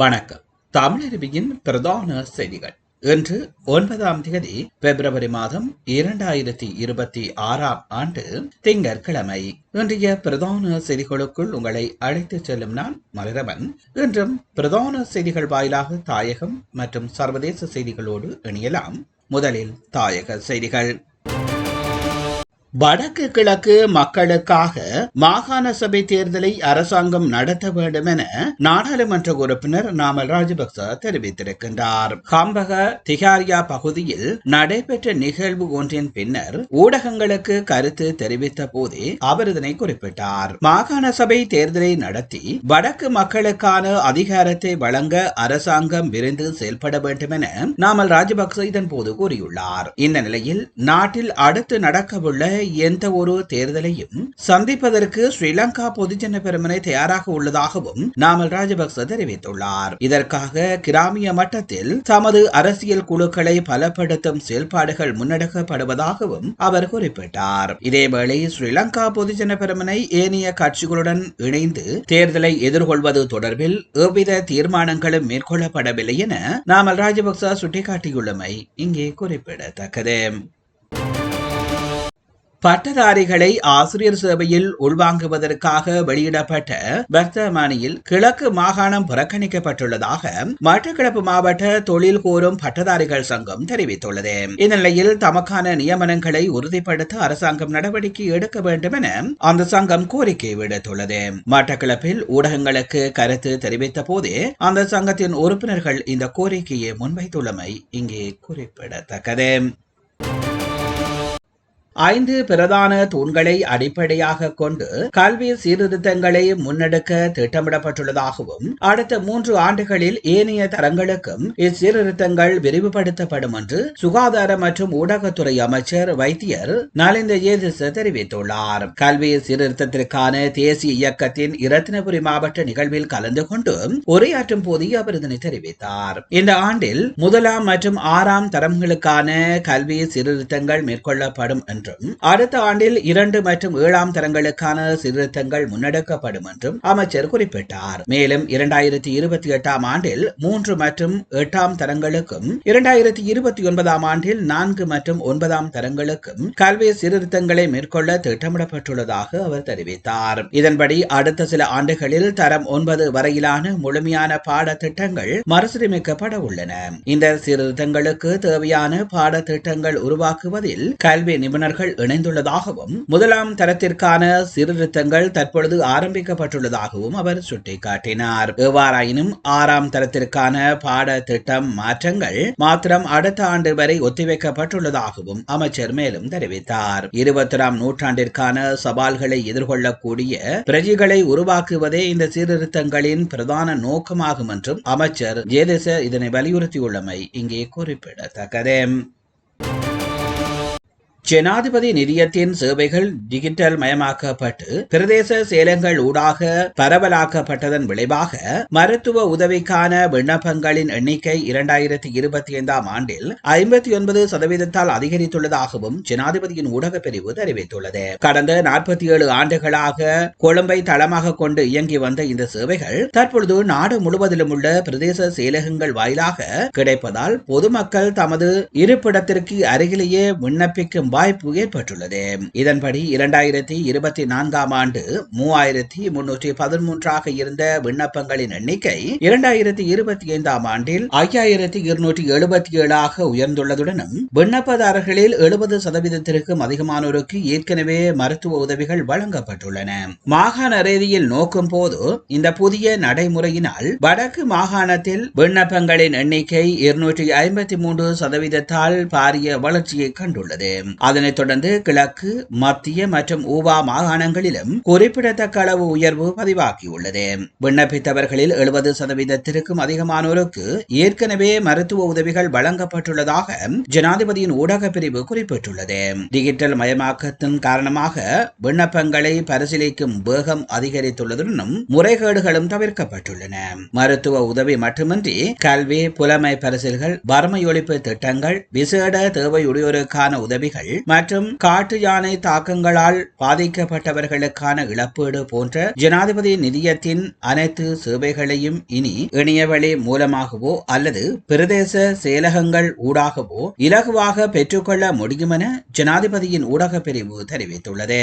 வணக்கம். தமிழருவியின் பிரதான செய்திகள். இன்று ஒன்பதாம் தேதி பிப்ரவரி மாதம் இரண்டாயிரத்தி இருபத்தி ஆறாம் ஆண்டு திங்கட்கிழமை. இன்றைய பிரதான செய்திகளுக்குள் உங்களை அழைத்துச் செல்லும் நான் மலரவன். இன்றும் பிரதான செய்திகள் வாயிலாக தாயகம் மற்றும் சர்வதேச செய்திகளோடு இணையலாம். முதலில் தாயக செய்திகள். வடக்கு கிழக்கு மக்களுக்காக மாகாண சபை தேர்தலை அரசாங்கம் நடத்த வேண்டும் என நாடாளுமன்ற உறுப்பினர் நாமல் ராஜபக்ச தெரிவித்திருக்கின்றார். காம்பக திகாரியா பகுதியில் நடைபெற்ற நிகழ்வு ஒன்றின் பின்னர் ஊடகங்களுக்கு கருத்து தெரிவித்த போதே அவர் இதனை குறிப்பிட்டார். மாகாண சபை தேர்தலை நடத்தி வடக்கு மக்களுக்கான அதிகாரத்தை வழங்க அரசாங்கம் விரைந்து செயல்பட வேண்டும் என நாமல் ராஜபக்ச இதன் போது கூறியுள்ளார். இந்த நிலையில் நாட்டில் அடுத்து நடக்கவுள்ள எந்த ஒரு தேர்தலையும் சந்திப்பதற்கு ஸ்ரீலங்கா பொதுஜன பெருமனை தயாராக உள்ளதாகவும் நாமல் ராஜபக்ச தெரிவித்துள்ளார். இதற்காக கிராமிய மட்டத்தில் தமது அரசியல் குழுக்களை பலப்படுத்தும் செயல்பாடுகள் முன்னெடுக்கப்படுவதாகவும் அவர் குறிப்பிட்டார். இதேவேளை ஸ்ரீலங்கா பொதுஜன பெருமனை ஏனைய கட்சிகளுடன் இணைந்து தேர்தலை எதிர்கொள்வது தொடர்பில் எவ்வித தீர்மானங்களும் மேற்கொள்ளப்படவில்லை என நாமல் ராஜபக்ச சுட்டிக்காட்டியுள்ளமை இங்கே குறிப்பிடத்தக்கது. பட்டதாரிகளை ஆசிரியர் சேவையில் உள்வாங்குவதற்காக வெளியிடப்பட்ட வர்த்தமானியில் கிழக்கு மாகாணம் புறக்கணிக்கப்பட்டுள்ளதாக மட்டக்கிழப்பு மாவட்ட தொழில் கோரும் பட்டதாரிகள் சங்கம் தெரிவித்துள்ளது. இந்நிலையில் தமக்கான நியமனங்களை உறுதிப்படுத்த அரசாங்கம் நடவடிக்கை எடுக்க வேண்டும் என அந்த சங்கம் கோரிக்கை விடுத்துள்ளது. மட்டக்கிழப்பில் ஊடகங்களுக்கு கருத்து தெரிவித்த போதே அந்த சங்கத்தின் உறுப்பினர்கள் இந்த கோரிக்கையை முன்வைத்துள்ளமை இங்கே குறிப்பிடத்தக்கது. ஐந்து பிரதான தூண்களை அடிப்படையாக கொண்டு கல்வி சீர்திருத்தங்களை முன்னெடுக்க திட்டமிடப்பட்டுள்ளதாகவும் அடுத்த மூன்று ஆண்டுகளில் ஏனைய தரங்களுக்கும் இச்சீர்திருத்தங்கள் விரிவுபடுத்தப்படும் என்று சுகாதார மற்றும் ஊடகத்துறை அமைச்சர் வைத்தியர் நலிந்த ஏதிச தெரிவித்துள்ளார். கல்வி சீர்திருத்தத்திற்கான தேசிய இயக்கத்தின் இரத்தினபுரி மாவட்ட நிகழ்வில் கலந்து கொண்டு உரையாற்றும் போது அவர் இதனை தெரிவித்தார். இந்த ஆண்டில் முதலாம் மற்றும் ஆறாம் தரங்களுக்கான கல்வி சீர்திருத்தங்கள் மேற்கொள்ளப்படும் என்று என்றும் அடுத்த ஆண்டில் இரண்டு மற்றும் ஏழாம் தரங்களுக்கான சீர்திருத்தங்கள் முன்னெடுக்கப்படும் என்றும் அமைச்சர் குறிப்பிட்டார். மேலும் இரண்டாயிரத்தி இருபத்தி எட்டாம் ஆண்டில் மூன்று மற்றும் எட்டாம் தரங்களுக்கும் இரண்டாயிரத்தி இருபத்தி ஒன்பதாம் ஆண்டில் நான்கு மற்றும் ஒன்பதாம் தரங்களுக்கும் கல்வி சீர்திருத்தங்களை மேற்கொள்ள திட்டமிடப்பட்டுள்ளதாக அவர் தெரிவித்தார். இதன்படி அடுத்த சில ஆண்டுகளில் தரம் ஒன்பது வரையிலான முழுமையான பாடத்திட்டங்கள் மறுசீரமைக்கப்பட உள்ளன. இந்த சீர்திருத்தங்களுக்கு தேவையான பாடத்திட்டங்கள் உருவாக்குவதில் கல்வி நிபுணர் உறுப்பினர்கள் இணைந்துள்ளதாகவும் முதலாம் தரத்திற்கான சீர்திருத்தங்கள் தற்பொழுது ஆரம்பிக்கப்பட்டுள்ளதாகவும் அவர் சுட்டிக்காட்டினார். எவ்வாறாயினும் ஆறாம் தரத்திற்கான பாடத்திட்டம் மாற்றங்கள் மாத்திரம் அடுத்த ஆண்டு வரை ஒத்திவைக்கப்பட்டுள்ளதாகவும் அமைச்சர் மேலும் தெரிவித்தார். இருபத்தொராம் நூற்றாண்டிற்கான சவால்களை எதிர்கொள்ளக்கூடிய பிரஜைகளை உருவாக்குவதே இந்த சீர்திருத்தங்களின் பிரதான நோக்கமாகும் என்றும் அமைச்சர் ஜேதேச இதனை வலியுறுத்தியுள்ளமை இங்கே குறிப்பிடத்தக்கது. ஜனாதிபதி நிதியத்தின் சேவைகள் டிஜிட்டல் மயமாக்கப்பட்டு பிரதேச சேலங்கள் ஊடாக பரவலாக்கப்பட்டதன் விளைவாக மருத்துவ உதவிக்கான விண்ணப்பங்களின் எண்ணிக்கை இரண்டாயிரத்தி இருபத்தி ஐந்தாம் ஆண்டில் ஐம்பத்தி ஒன்பது சதவீதத்தால் அதிகரித்துள்ளதாகவும் ஜனாதிபதியின் ஊடக பிரிவு தெரிவித்துள்ளது. கடந்த நாற்பத்தி ஏழு ஆண்டுகளாக கொழும்பை தளமாக கொண்டு இயங்கி வந்த இந்த சேவைகள் தற்பொழுது நாடு முழுவதிலும் உள்ள பிரதேச செயலகங்கள் வாயிலாக கிடைப்பதால் பொதுமக்கள் தமது இருப்பிடத்திற்கு அருகிலேயே விண்ணப்பிக்கும் வாய்ப்பு ஏற்பட்டுள்ளது. இதன்படி இரண்டாயிரத்தி இருபத்தி நான்காம் ஆண்டு மூவாயிரத்தி முன்னூற்றி பதிமூன்றாக இருந்த விண்ணப்பங்களின் எண்ணிக்கை இரண்டாயிரத்தி இருபத்தி ஐந்தாம் ஆண்டில் ஐயாயிரத்தி இருநூற்றி எழுபத்தி ஏழாக உயர்ந்துள்ளதுடனும் விண்ணப்பதாரர்களில் எழுபது சதவீதத்திற்கும் அதிகமானோருக்கு ஏற்கனவே மருத்துவ உதவிகள் வழங்கப்பட்டுள்ளன. மாகாண ரீதியில் நோக்கும் போது இந்த புதிய நடைமுறையினால் வடக்கு மாகாணத்தில் விண்ணப்பங்களின் எண்ணிக்கை இருநூற்றி ஐம்பத்தி மூன்று சதவீதத்தால் பாரிய வளர்ச்சியை கண்டுள்ளது. அதனைத் தொடர்ந்து கிழக்கு மத்திய மற்றும் ஊவா மாகாணங்களிலும் குறிப்பிடத்தக்க அளவு உயர்வு பதிவாகியுள்ளது. விண்ணப்பித்தவர்களில் எழுபது சதவீதத்திற்கும் அதிகமானோருக்கு ஏற்கனவே மருத்துவ உதவிகள் வழங்கப்பட்டுள்ளதாக ஜனாதிபதியின் ஊடக பிரிவு குறிப்பிட்டுள்ளது. டிஜிட்டல் மயமாக்கத்தின் காரணமாக விண்ணப்பங்களை பரிசீலிக்கும் வேகம் அதிகரித்துள்ளதுடனும் முறைகேடுகளும் தவிர்க்கப்பட்டுள்ளன. மருத்துவ உதவி மட்டுமின்றி கல்வி புலமை பரிசில்கள் வறுமை ஒழிப்பு திட்டங்கள் விசேட தேவையுடையோருக்கான உதவிகள் மற்றும் காட்டு யானை தாக்கங்களால் பாதிக்கப்பட்டவர்களுக்கான இழப்பீடு போன்ற ஜனாதிபதி நிதியத்தின் அனைத்து சேவைகளையும் இனி இணையவழி மூலமாகவோ அல்லது பிரதேச செயலகங்கள் ஊடாகவோ இலகுவாக பெற்றுக்கொள்ள முடியும் என ஜனாதிபதியின் ஊடகப் பிரிவு தெரிவித்துள்ளது.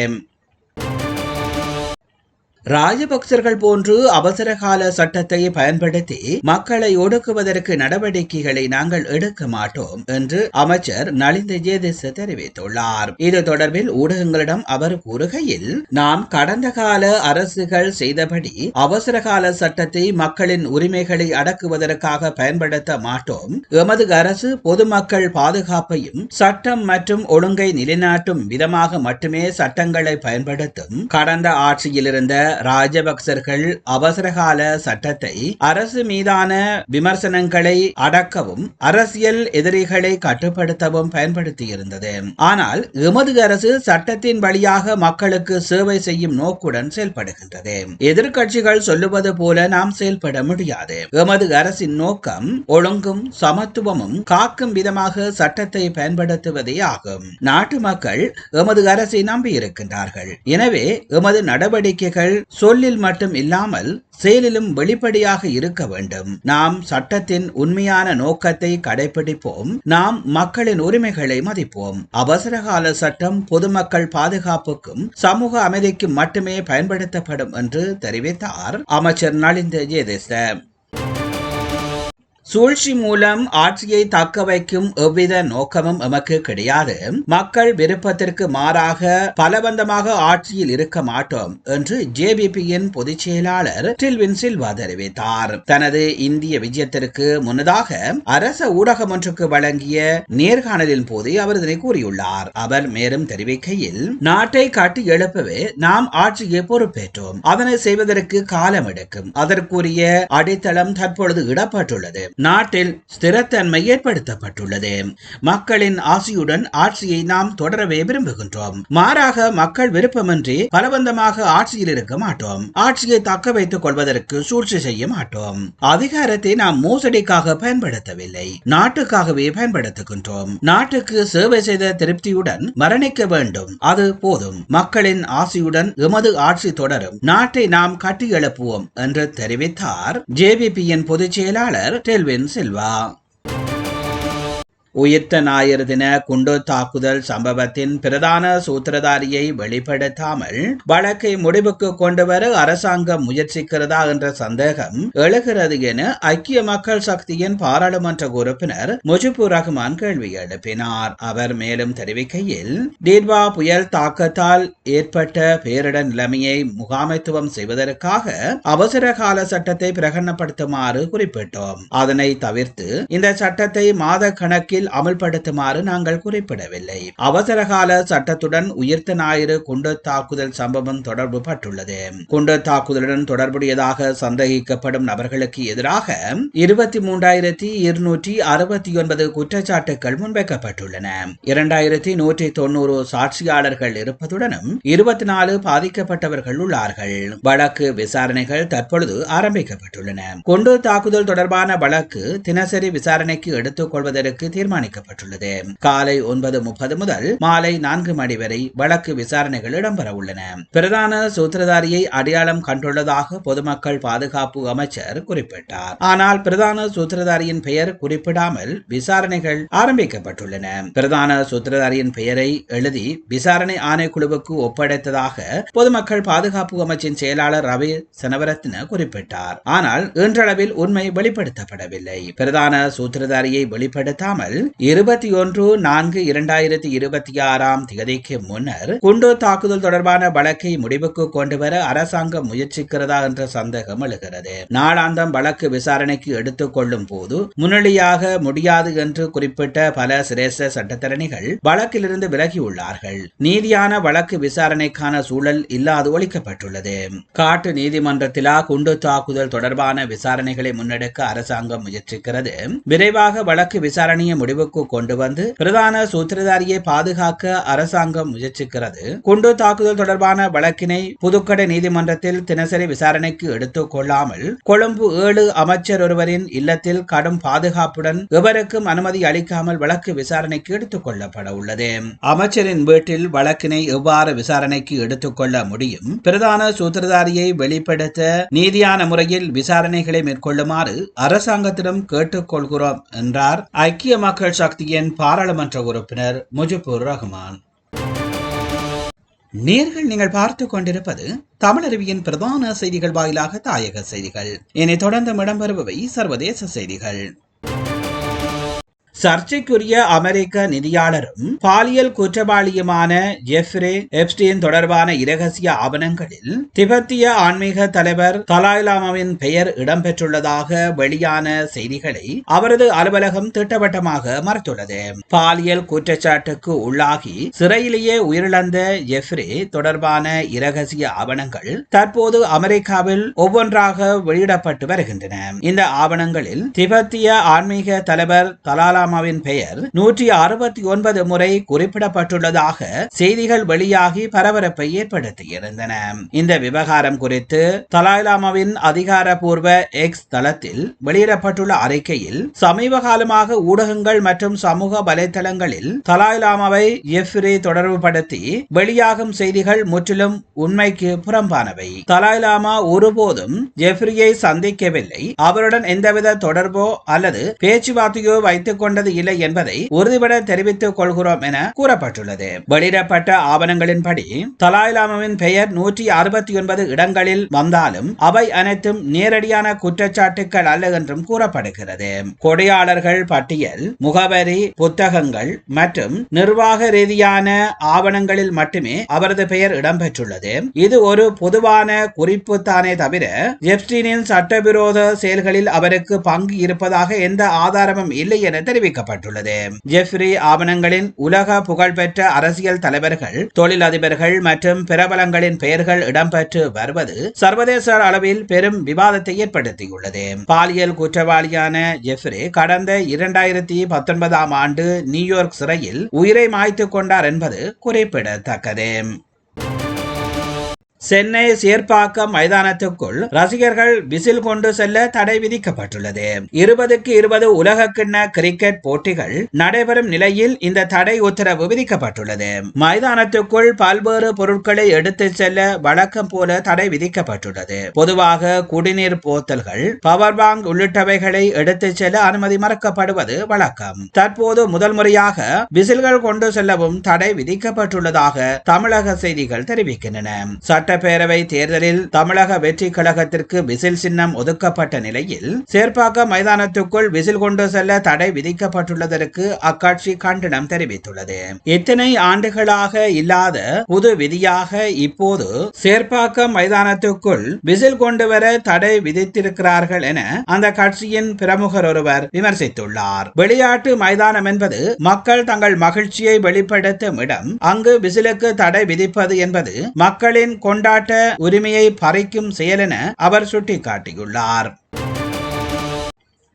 ராஜபக்சர்கள் போன்று அவசரகால சட்டத்தை பயன்படுத்தி மக்களை ஒடுக்குவதற்கு நடவடிக்கைகளை நாங்கள் எடுக்க மாட்டோம் என்று அமைச்சர் நலிந்த ஜேதிச தெரிவித்துள்ளார். இது தொடர்பில் ஊடகங்களிடம் அவர் கூறுகையில் நாம் கடந்த கால அரசுகள் செய்தபடி அவசரகால சட்டத்தை மக்களின் உரிமைகளை அடக்குவதற்காக பயன்படுத்த மாட்டோம். எமது அரசு பொதுமக்கள் பாதுகாப்பையும் சட்டம் மற்றும் ஒழுங்கை நிலைநாட்டும் விதமாக மட்டுமே சட்டங்களை பயன்படுத்தும். கடந்த ஆட்சியில் இருந்த ராஜபக்சர்கள் அவசரகால சட்டத்தை அரசு மீதான விமர்சனங்களை அடக்கவும் அரசியல் எதிரிகளை கட்டுப்படுத்தவும் பயன்படுத்தியிருந்தது. ஆனால் எமது அரசு சட்டத்தின் வழியாக மக்களுக்கு சேவை செய்யும் நோக்குடன் செயல்படுகின்றது. எதிர்கட்சிகள் சொல்லுவது போல நாம் செயல்பட முடியாது. எமது அரசின் நோக்கம் ஒழுங்கும் சமத்துவமும் காக்கும் விதமாக சட்டத்தை பயன்படுத்துவதே ஆகும். நாட்டு மக்கள் எமது அரசை நம்பியிருக்கின்றார்கள். எனவே எமது நடவடிக்கைகள் சொல்லில் மட்டும் இல்லாமல் செயலிலும் வெளிப்படையாக இருக்க வேண்டும். நாம் சட்டத்தின் உண்மையான நோக்கத்தை கடைபிடிப்போம். நாம் மக்களின் உரிமைகளை மதிப்போம். அவசரகால சட்டம் பொதுமக்கள் பாதுகாப்புக்கும் சமூக அமைதிக்கும் மட்டுமே பயன்படுத்தப்படும் என்று தெரிவித்தார் அமைச்சர் நலிந்த ஜெயதேச. சூழ்ச்சி மூலம் ஆட்சியை தக்க வைக்கும் எவ்வித நோக்கமும் எமக்கு கிடையாது. மக்கள் விருப்பத்திற்கு மாறாக பலவந்தமாக ஆட்சியில் இருக்க மாட்டோம் என்று ஜேபிபியின் பொதுச் செயலாளர் டில்வின் சில்வா தெரிவித்தார். தனது இந்திய விஜயத்திற்கு முன்னதாக அரச ஊடகம் ஒன்றுக்கு வழங்கிய நேர்காணலின் போது அவர் இதனை கூறியுள்ளார். அவர் மேலும் தெரிவிக்கையில் நாட்டை காட்டி எழுப்பவே நாம் ஆட்சியை பொறுப்பேற்றோம். அதனை செய்வதற்கு காலம் எடுக்கும் அதற்குரிய அடித்தளம் தற்பொழுது இடப்பட்டுள்ளது நாட்டில் ஸ்திரத்தன்மை ஏற்படுத்தப்பட்டுள்ளது. மக்களின் ஆசியுடன் ஆட்சியை நாம் தொடரவே விரும்புகின்றோம். மாறாக மக்கள் விருப்பமின்றி பலவந்தமாக ஆட்சியில் இருக்க மாட்டோம். ஆட்சியை தக்க வைத்துக் கொள்வதற்கு சூழ்ச்சி செய்ய மாட்டோம். அதிகாரத்தை நாம் மோசடிக்காக பயன்படுத்தவில்லை. நாட்டுக்காகவே பயன்படுத்துகின்றோம். நாட்டுக்கு சேவை செய்த திருப்தியுடன் மரணிக்க வேண்டும். அது போதும். மக்களின் ஆசியுடன் எமது ஆட்சி தொடரும். நாட்டை நாம் கட்டியெழுப்புவோம் என்று தெரிவித்தார் ஜேபிபியின் பொதுச் செயலாளர் டெல்வி. எல்வின் சில்வா உயிர்த்த ஞாயிறு தின குண்டு தாக்குதல் சம்பவத்தின் பிரதான சூத்திரதாரியை வெளிப்படுத்தாமல் வழக்கை முடிவுக்கு கொண்டுவர அரசாங்கம் முயற்சிக்கிறதா என்ற சந்தேகம் எழுகிறது என ஐக்கிய மக்கள் சக்தியின் பாராளுமன்ற உறுப்பினர் முஜிபுர் ரஹ்மான் கேள்வி எழுப்பினார். அவர் மேலும் தெரிவிக்கையில் டீர்வா புயல் தாக்கத்தால் ஏற்பட்ட பேரிடர் நிலைமையை முகாமைத்துவம் செய்வதற்காக அவசர கால சட்டத்தை பிரகடனப்படுத்துமாறு குறிப்பிட்டோம். அதனை தவிர்த்து இந்த சட்டத்தை மாத கணக்கில் அமல்படுத்துமாறு நாங்கள் குறிப்பிடவில்லை. அவசரகால சட்டத்துடன் உயிர்த்த ஞாயிறு குண்டு தாக்குதல் சம்பவம் தொடர்பு பட்டுள்ளது குண்டு தாக்குதலுடன் தொடர்புடையதாக சந்தேகிக்கப்படும் நபர்களுக்கு எதிராக இருபத்தி மூன்றாயிரத்தி இருநூற்றி அறுபத்தி ஒன்பது குற்றச்சாட்டுகள் முன்வைக்கப்பட்டுள்ளன. இரண்டாயிரத்தி நூற்றி தொண்ணூறு சாட்சியாளர்கள் இருப்பதுடனும் இருபத்தி நாலு பாதிக்கப்பட்டவர்கள் உள்ளார்கள். வழக்கு விசாரணைகள் தற்பொழுது ஆரம்பிக்கப்பட்டுள்ளன. குண்டு தாக்குதல் தொடர்பான வழக்கு தினசரி விசாரணைக்கு எடுத்துக் கொள்வதற்கு தீர்மானம் தீர்மானிக்கப்பட்டுள்ளது. காலை ஒன்பது முப்பது முதல் மாலை நான்கு மணி வரை வழக்கு விசாரணைகள் இடம்பெற உள்ளன. பிரதான சூத்திரதாரியை அடையாளம் கண்டுள்ளதாக பொதுமக்கள் பாதுகாப்பு அமைச்சர் குறிப்பிட்டார். ஆனால் பிரதான சூத்திரதாரியின் பெயர் குறிப்பிடாமல் விசாரணைகள் ஆரம்பிக்கப்பட்டுள்ளன. பிரதான சூத்திரதாரியின் பெயரை எழுதி விசாரணை ஆணைக்குழுவுக்கு ஒப்படைத்ததாக பொதுமக்கள் பாதுகாப்பு அமைச்சின் செயலாளர் ரவி சனவரத்ன குறிப்பிட்டார். ஆனால் இன்றளவில் உண்மை வெளிப்படுத்தப்படவில்லை. பிரதான சூத்திரதாரியை வெளிப்படுத்தாமல் இருபத்தி ஒன்று நான்கு இரண்டாயிரத்தி இருபத்தி ஆறாம் தேதிக்கு முன்னர் குண்டு தாக்குதல் தொடர்பான வழக்கை முடிவுக்கு கொண்டுவர அரசாங்கம் முயற்சிக்கிறதா என்ற சந்தேகம் எழுகிறது. நாளாந்தம் வழக்கு விசாரணைக்கு எடுத்துக் கொள்ளும் போது முன்னணியாக முடியாது என்று குறிப்பிட்ட பல சிரேஷ்ட சட்டத்தரணிகள் வழக்கிலிருந்து விலகியுள்ளார்கள். நீதியான வழக்கு விசாரணைக்கான சூழல் இல்லாது ஒழிக்கப்பட்டுள்ளது. காட்டு நீதிமன்றத்திலா குண்டு தாக்குதல் தொடர்பான விசாரணைகளை முன்னெடுக்க அரசாங்கம் முயற்சிக்கிறது. விரைவாக வழக்கு விசாரணையை முடிவுக்கு கொண்டு வந்து பிரதான சூத்திரதாரியை பாதுகாக்க அரசாங்கம் முயற்சிக்கிறது. குண்டு தாக்குதல் தொடர்பான வழக்கினை புதுக்கடை நீதிமன்றத்தில் தினசரி விசாரணைக்கு எடுத்துக் கொள்ளாமல் கொழும்பு ஏழு அமைச்சர் ஒருவரின் இல்லத்தில் கடும் பாதுகாப்புடன் எவருக்கும் அனுமதி அளிக்காமல் வழக்கு விசாரணைக்கு எடுத்துக் கொள்ளப்பட உள்ளது. அமைச்சரின் வீட்டில் வழக்கினை எவ்வாறு விசாரணைக்கு எடுத்துக் கொள்ள முடியும்? பிரதான சூத்திரதாரியை வெளிப்படுத்த நீதியான முறையில் விசாரணைகளை மேற்கொள்ளுமாறு அரசாங்கத்திடம் கேட்டுக்கொள்கிறோம் என்றார். ஐக்கிய மக்கள் சக்தியின் பாராளுமன்ற உறுப்பினர் முஜிபுர் ரஹ்மான். நேர்கள் நீங்கள் பார்த்துக் கொண்டிருப்பது தமிழருவியின் பிரதான செய்திகள் வாயிலாக தாயக செய்திகள். இனி தொடர்ந்து இடம்பெறுபவை சர்வதேச செய்திகள். சர்ச்சைக்குரிய அமெரிக்க நிதியாளரும் பாலியல் குற்றவாளியுமான ஜெஃப்ரே எப்ஸ்டீன் தொடர்பான இரகசிய ஆவணங்களில் திபெத்திய ஆன்மீக தலைவர் தலாய்லாமாவின் பெயர் இடம்பெற்றுள்ளதாக வெளியான செய்திகளை அவரது அலுவலகம் திட்டவட்டமாக மறுத்துள்ளது. பாலியல் குற்றச்சாட்டுக்கு உள்ளாகி சிறையிலேயே உயிரிழந்த ஜெஃப்ரே தொடர்பான இரகசிய ஆவணங்கள் தற்போது அமெரிக்காவில் ஒவ்வொன்றாக வெளியிடப்பட்டு வருகின்றன. இந்த ஆவணங்களில் திபெத்திய ஆன்மீக தலைவர் தலாலா லாமாவின் பெயர் நூற்றி அறுபத்தி ஒன்பது முறை குறிப்பிடப்பட்டுள்ளதாக செய்திகள் வெளியாகி பரபரப்பை ஏற்படுத்தியிருந்தன. இந்த விவகாரம் குறித்து தலாய்லாமாவின் அதிகாரப்பூர்வ எக்ஸ் தளத்தில் வெளியிடப்பட்டுள்ள அறிக்கையில் சமீப காலமாக ஊடகங்கள் மற்றும் சமூக வலைதளங்களில் தலாய்லாமாவை தொடர்பு தொடர்புபடுத்தி வெளியாகும் செய்திகள் முற்றிலும் உண்மைக்கு புறம்பானவை. தலாய்லாமா ஒருபோதும் ஜெஃப்ரியை சந்திக்கவில்லை. அவருடன் எந்தவித தொடர்போ அல்லது பேச்சுவார்த்தையோ வைத்துக் கொண்ட கொண்டது இல்லை என்பதை உறுதிபட தெரிவித்துக் கொள்கிறோம் என கூறப்பட்டுள்ளது. வெளியிடப்பட்ட ஆவணங்களின்படி தலாய்லாமாவின் பெயர் நூற்றி அறுபத்தி ஒன்பது இடங்களில் வந்தாலும் அவை அனைத்தும் நேரடியான குற்றச்சாட்டுகள் அல்ல என்றும் கூறப்படுகிறது. கொடையாளர்கள் பட்டியல் முகவரி புத்தகங்கள் மற்றும் நிர்வாக ரீதியான ஆவணங்களில் மட்டுமே அவரது பெயர் இடம்பெற்றுள்ளது. இது ஒரு பொதுவான குறிப்பு தானே தவிர ஜெப்ஸ்டீனின் சட்டவிரோத செயல்களில் அவருக்கு பங்கு இருப்பதாக எந்த ஆதாரமும் இல்லை என தெரிவித்தார் தெரிவிக்கப்பட்டுள்ளது ஜெஃப்ரி ஆவணங்களின் உலக புகழ்பெற்ற அரசியல் தலைவர்கள் தொழிலதிபர்கள் மற்றும் பிரபலங்களின் பெயர்கள் இடம்பெற்று வருவது சர்வதேச அளவில் பெரும் விவாதத்தை ஏற்படுத்தியுள்ளது. பாலியல் குற்றவாளியான ஜெஃப்ரி கடந்த இரண்டாயிரத்தி பத்தொன்பதாம் ஆண்டு நியூயார்க் சிறையில் உயிரை மாய்த்துக் கொண்டார் என்பது குறிப்பிடத்தக்கது. சென்னை சேர்ப்பாக்கம் மைதானத்துக்குள் ரசிகர்கள் விசில் கொண்டு செல்ல தடை விதிக்கப்பட்டுள்ளது. இருபதுக்கு இருபது உலக கிண்ண கிரிக்கெட் போட்டிகள் நடைபெறும் நிலையில் இந்த தடை உத்தரவு விதிக்கப்பட்டுள்ளது. மைதானத்துக்குள் பல்வேறு பொருட்களை எடுத்து செல்ல வழக்கம் போல தடை விதிக்கப்பட்டுள்ளது. பொதுவாக குடிநீர் போத்தல்கள் பவர் பேங்க் உள்ளிட்டவைகளை எடுத்து செல்ல அனுமதி மறக்கப்படுவது வழக்கம். தற்போது முதல் முறையாக விசில்கள் கொண்டு செல்லவும் தடை விதிக்கப்பட்டுள்ளதாக தமிழக செய்திகள் தெரிவிக்கின்றன. சட்ட சட்டப்பேரவை தேர்தலில் தமிழக வெற்றி கழகத்திற்கு விசில் சின்னம் ஒதுக்கப்பட்ட நிலையில் சேர்ப்பாக்க மைதானத்துக்குள் விசில் கொண்டு செல்ல தடை விதிக்கப்பட்டுள்ளதற்கு அக்கட்சி கண்டனம் தெரிவித்துள்ளது. இத்தனை ஆண்டுகளாக இல்லாத புது விதியாக இப்போது சேர்ப்பாக்கம் மைதானத்துக்குள் விசில் கொண்டு வர தடை விதித்திருக்கிறார்கள் என அந்த கட்சியின் பிரமுகர் ஒருவர் விமர்சித்துள்ளார். விளையாட்டு மைதானம் என்பது மக்கள் தங்கள் மகிழ்ச்சியை வெளிப்படுத்தும் இடம். அங்கு விசிலுக்கு தடை விதிப்பது என்பது மக்களின் கொண்டாட்ட உரிமையை பறிக்கும் செயலென அவர் சுட்டிக்காட்டியுள்ளார்.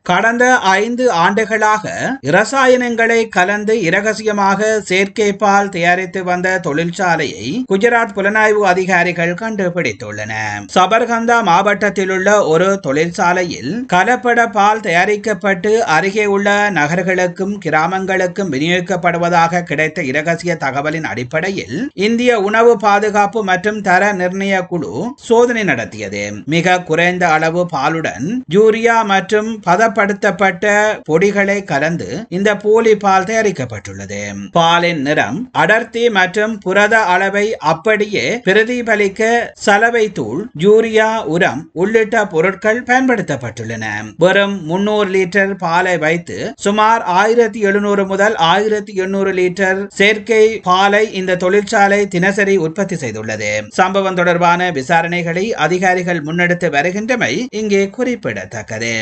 கடந்த ஐந்து ஆண்டுகளாக இரசாயனங்களை கலந்து இரகசியமாக செயற்கை பால் தயாரித்து வந்த தொழிற்சாலையை குஜராத் புலனாய்வு அதிகாரிகள் கண்டுபிடித்துள்ளன. சபர்கந்தா மாவட்டத்தில் உள்ள ஒரு தொழிற்சாலையில் கலப்பட பால் தயாரிக்கப்பட்டு அருகே உள்ள நகர்களுக்கும் கிராமங்களுக்கும் விநியோகிக்கப்படுவதாக கிடைத்த இரகசிய தகவலின் அடிப்படையில் இந்திய உணவு பாதுகாப்பு மற்றும் தர நிர்ணய குழு சோதனை நடத்தியது. மிக குறைந்த அளவு பாலுடன் யூரியா மற்றும் பத பதப்படுத்தப்பட்ட பொடிகளை கலந்து இந்த போலி பால் தயாரிக்கப்பட்டுள்ளது. பாலின் நிறம் அடர்த்தி மற்றும் புரத அளவை அப்படியே பிரதிபலிக்க சலவை தூள் யூரியா உரம் உள்ளிட்ட பொருட்கள் பயன்படுத்தப்பட்டுள்ளன. வெறும் முன்னூறு லிட்டர் பாலை வைத்து சுமார் ஆயிரத்தி எழுநூறு முதல் ஆயிரத்தி எண்ணூறு லிட்டர் செயற்கை பாலை இந்த தொழிற்சாலை தினசரி உற்பத்தி செய்துள்ளது. சம்பவம் தொடர்பான விசாரணைகளை அதிகாரிகள் முன்னெடுத்து வருகின்றமை இங்கே குறிப்பிடத்தக்கது.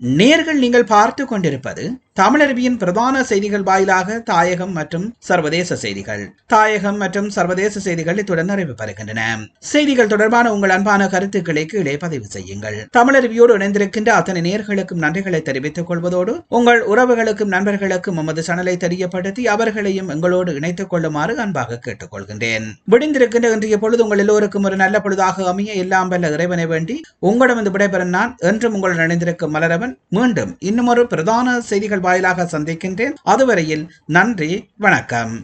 நேர்கள் நீங்கள் பார்த்து கொண்டிருப்பது தமிழருவியின் பிரதான செய்திகள் வாயிலாக தாயகம் மற்றும் சர்வதேச செய்திகள். தாயகம் மற்றும் சர்வதேச செய்திகள் இத்துடன் நிறைவு பெறுகின்றன. செய்திகள் தொடர்பான உங்கள் அன்பான கருத்துக்களை கீழே பதிவு செய்யுங்கள். தமிழருவியோடு இணைந்திருக்கின்ற அத்தனை நேர்களுக்கும் நன்றிகளை தெரிவித்துக் கொள்வதோடு உங்கள் உறவுகளுக்கும் நண்பர்களுக்கும் உமது சனலை தெரியப்படுத்தி அவர்களையும் எங்களோடு இணைத்துக் கொள்ளுமாறு அன்பாக கேட்டுக்கொள்கின்றேன் விடிந்திருக்கின்ற இன்றைய பொழுது உங்கள் எல்லோருக்கும் ஒரு நல்ல பொழுதாக அமைய எல்லாம் வல்ல இறைவனை வேண்டி உங்களிடம் இந்த விடைபெறும் நான் என்றும் உங்களுடன் இணைந்திருக்கும் மலரவன். மீண்டும் இன்னும் ஒரு பிரதான செய்திகள் வாயிலாக சந்திக்கின்றேன். அதுவரையில் நன்றி வணக்கம்.